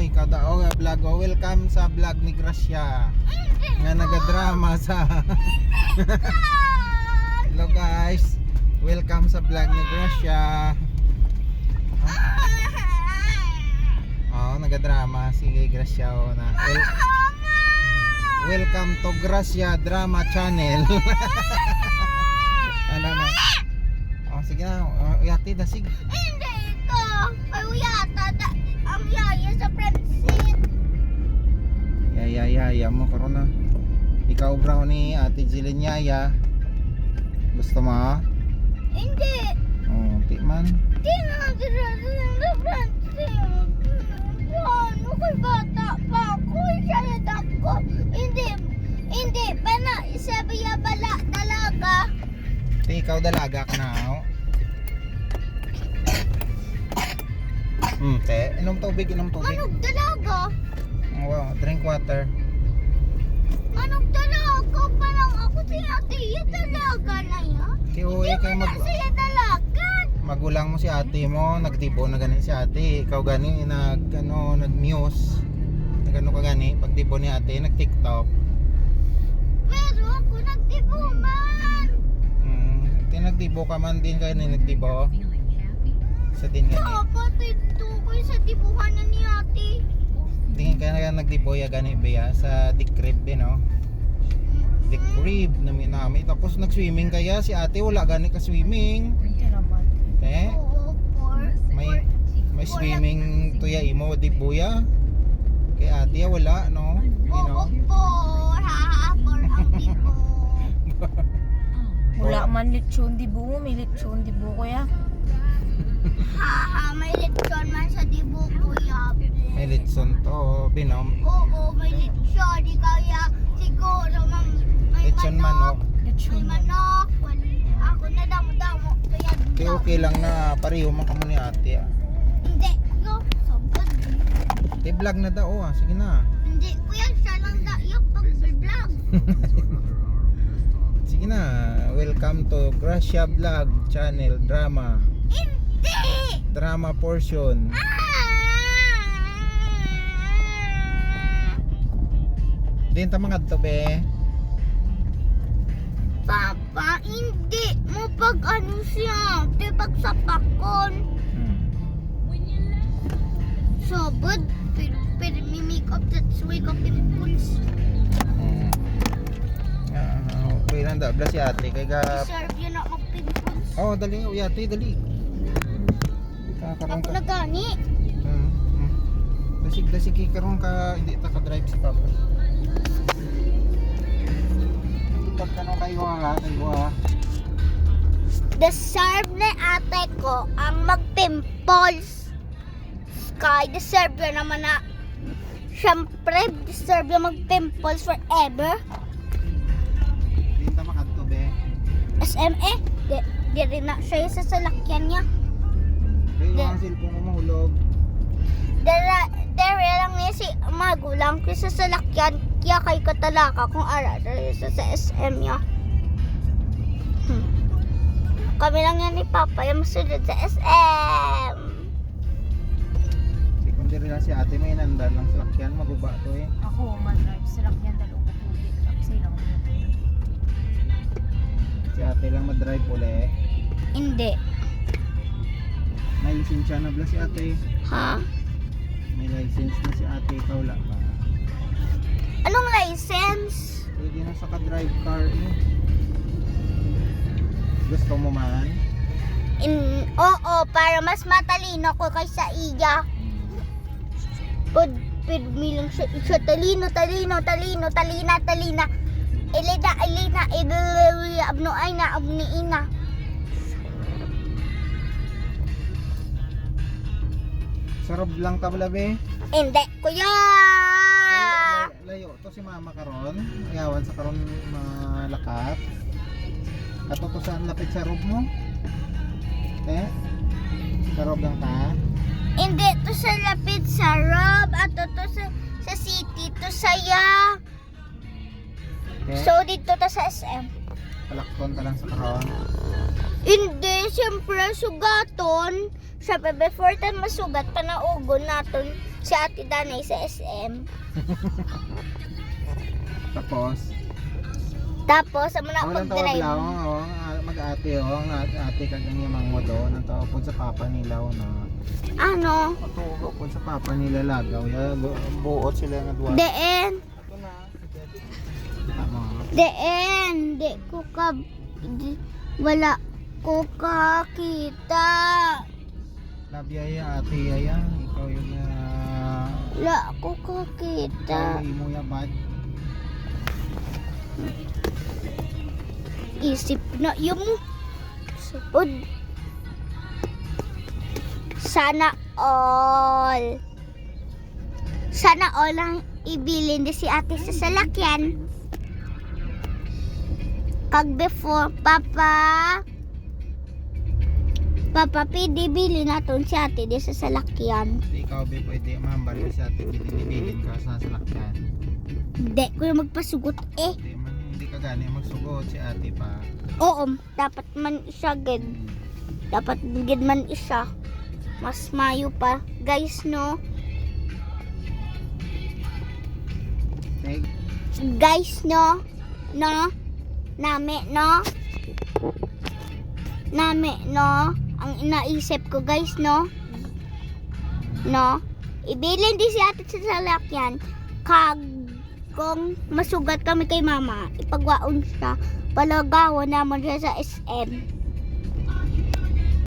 Oy, kada o vlog o welcome sa vlog ni Gracia. Nga nagadrama sa Hello guys. Welcome sa vlog ni Gracia. Oh, nagadrama sige Gracia o na. Wel- welcome to Gracia Drama Channel. ano na? Oh, sige na. Oh, yati na sige. Hindi ito. Ay, yata. Da, ang yaya sa Francine. Yaya, yaya mo karon na. Ikaw bro ni Ate Jillian Yaya. Gusto mo? Hindi. Oh, di man. Hindi na natin sa Francine. Ano kay bata pa ako? Sayad ako. Hindi. Hindi. Pana, sabi ya bala dalaga. Di ikaw dalaga ka na. Oh. Hmm, te, inom tubig, inom tubig. Anong dalaga? Wow, drink water. Anong dalaga? Parang ako si ate yung dalaga na yan. Di uwi kayo mag Siya dalaga. magulang mo si ate mo, nagtibo na gani si ate. Ikaw gani nag ano, nag-muse. Nagano ka gani pag tibo ni ate, nag-TikTok. Pero ako nagtibuman. Hmm, di nagtibo ka man din kayo ni nagtibo. Sa din gani. Dapat ito ko sa tibuhan na ni ate. Tingin ka na nagtibo ya gani beya sa Dick Crib din no. Dick Crib nami nami tapos nag-swimming kaya si ate wala gani ka swimming. Eh, Oo, may may swimming tuya imo di buya. Kay ate wala no. You Oo, know. for. Wala man lechon di buo, may lechon di buo kuya. Ha, ha, may lechon man sa tibo ko ya. May litson to binom. Oo, may lechon. Di kaya siguro mam, may Litson manok. May Lechon. manok. Wal- Ako na damo-damo. Kaya Kay okay lang na pareho man kamo ni ate ah. Hindi. Yo, sabad. Di vlog na daw ah. Sige na. Hindi. Kuya, siya lang dayak pag-vlog. Sige na. Welcome to Gracia Vlog Channel Drama. Drama portion. Din ta mga to be. Papa, hindi mo pag ano siya, di pag sapakon. Hmm. Sabad, pero, pero may makeup that's wake up pimples. Hmm. Ah, okay lang da. Bless si ate. Kay ka... Deserve yun ako pimples. Oh, dali. Uy, ate, dali. Kakaroon Ako ka. na gani. Hmm. hmm. Dasig, dasig kay karoon ka. Hindi ta ka-drive si Papa. Pag ano kayo ha, kayo ha. Deserve na ate ko ang magpimples. Sky, deserve yun naman na Siyempre, deserve yung mag-pimples forever. Din ta makadto be. SME, di, di rin na siya yung sasalakyan niya. Kaya yung ang cellphone ko mahulog. Dara, dara lang niya si magulang ko sa salakyan kaya kay katalaka kung ara dara sa, sa SM niya. Hmm. Kami lang yan ni Papa yung masunod sa SM. Si kundi rin lang si ate may nandan ng salakyan. Maguba to eh. Ako man drive sa lakyan ko tubig. Tapos ilang Si ate lang madrive uli. Hindi. Lisensya na bla si ate. Ha? May license na si ate. Ikaw wala pa. Anong license? Pwede na sa ka-drive car eh. Gusto mo man? In, oo, para mas matalino ko kaysa iya. Pud, pirmi lang siya, siya talino, talino, talino, talina, talina. Ilida, ilina, ilida, abno ay na, abni ina. Sarap lang tabla be. Hindi, kuya! Layo, layo to si mama karon. Ayawan sa karon malakat. Ato to saan lapit sa rob mo? Eh? Sa rob lang ta? Hindi, to sa lapit sa Rob, at to, sa, sa city, to saya. Eh? So, dito to sa SM. Palakton ka lang sa karon. Hindi, siyempre, sugaton. Sabi, before tayo masugat, panaugon natin si Ate Danay sa SM. Tapos, Tapos, sa muna Walang tawag pag-drive. lang, oh, mag-ate, oh, ang ate, ate kagani mang mo doon, ang tawag po sa papa nila, oh, na, Ano? matugo po sa papa nila lagaw, ya, bu- buot sila nga duwa. Deen. Deen. Di ko ka... Di, wala ko kakita. labia ya, ate, ya, ikaw yung, uh, Wala ko kakita. ikaw mo ya, bad, Isip na yung... Sud. Sana all. Sana all ang ibilin si ate sa salakyan. Kag before, papa... Papa, pwede bilin natin si ate di sa salakyan. ikaw be pwede, mahambar ko si ate, binibilin ka sa salakyan. Hindi ko yung magpasugot eh. Hindi man, hindi ka gani magsugot si ate pa. Oo, dapat man isa gid. Dapat gid man isa. Mas mayo pa. Guys, no? Guys, no? No? Nami, no? Nami, no? Ang inaisip ko, guys, no? No? Ibilin din si ate sa salakyan. Kag kung masugat kami kay mama, ipagwaon siya. Palagawan naman siya sa SM.